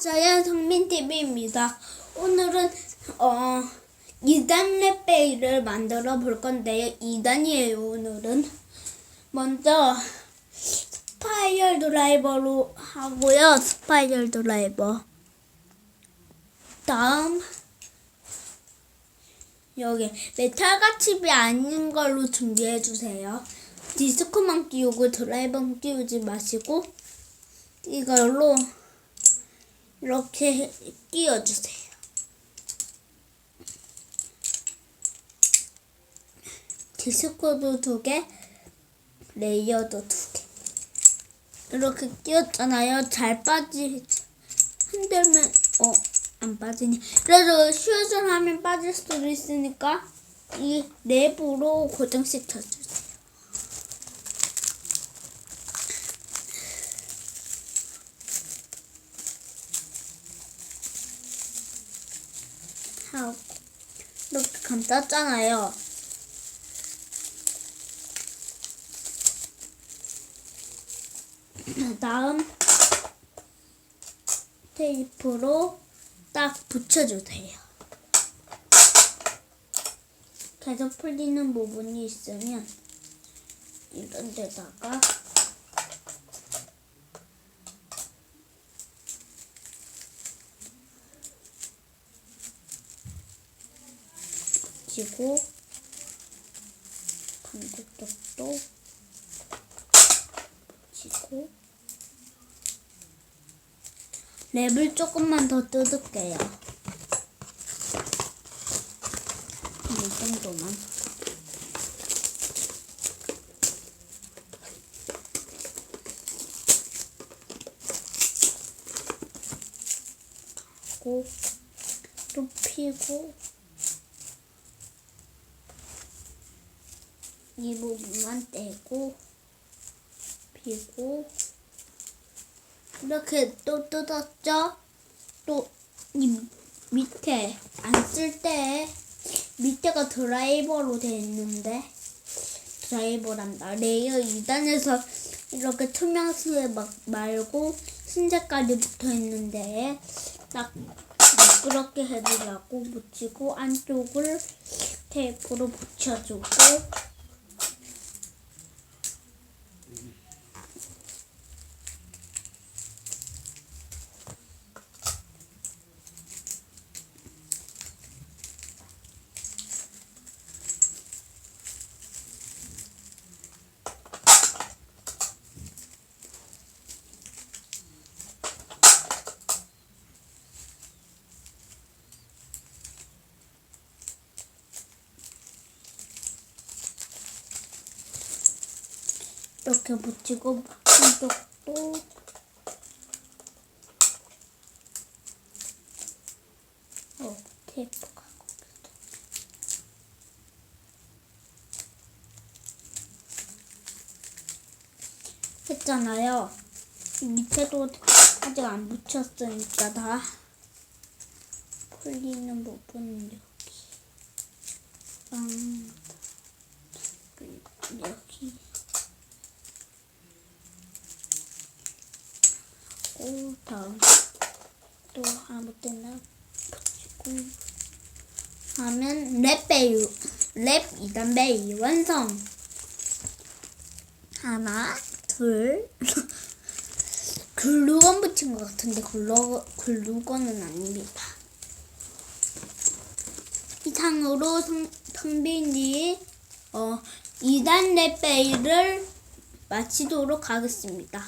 저는 성민TV입니다. 오늘은, 어, 2단 랩베이를 만들어 볼 건데요. 2단이에요, 오늘은. 먼저, 스파이럴 드라이버로 하고요. 스파이럴 드라이버. 다음, 여기 메탈과 칩이 아닌 걸로 준비해 주세요. 디스크만 끼우고 드라이버는 끼우지 마시고, 이걸로 이렇게 끼워주세요. 디스코도 두 개, 레이어도 두 개. 이렇게 끼웠잖아요. 잘 빠지, 흔들면, 어, 안 빠지니. 그래도 슈즈를 하면 빠질 수도 있으니까 이 랩으로 고정시켜주 하고 이렇게 감쌌잖아요. 다음 테이프로 딱 붙여주세요. 계속 풀리는 부분이 있으면 이런 데다가 붙이고 반대쪽도 붙이고 랩을 조금만 더 뜯을게요. 이 정도만. 하고 또 피고 이 부분만 떼고 피고 이렇게 또 뜯었죠? 또 이 밑에 안 쓸 때 밑에가 드라이버로 돼 있는데 드라이버란다 레이어 2단에서 이렇게 투명스에 막 말고 흰색깔이 붙어 있는데 딱 미끄럽게 해주려고 붙이고 안쪽을 테이프로 붙여주고 이렇게 붙이고 한쪽도 어, 테이프가 했잖아요. 밑에도 아직 안 붙였으니까 다 풀리는 부분은 여기 음, 그리고 여기 고 다음. 또 아무 때나? 붙이고 하면 랩 베이 랩 2단 베이 완성. 하나 둘. 글루건 붙인 것 같은데 글루, 글루건은 아닙니다. 이상으로 성, 성빈이 어 2단 랩 베이를 마치도록 하겠습니다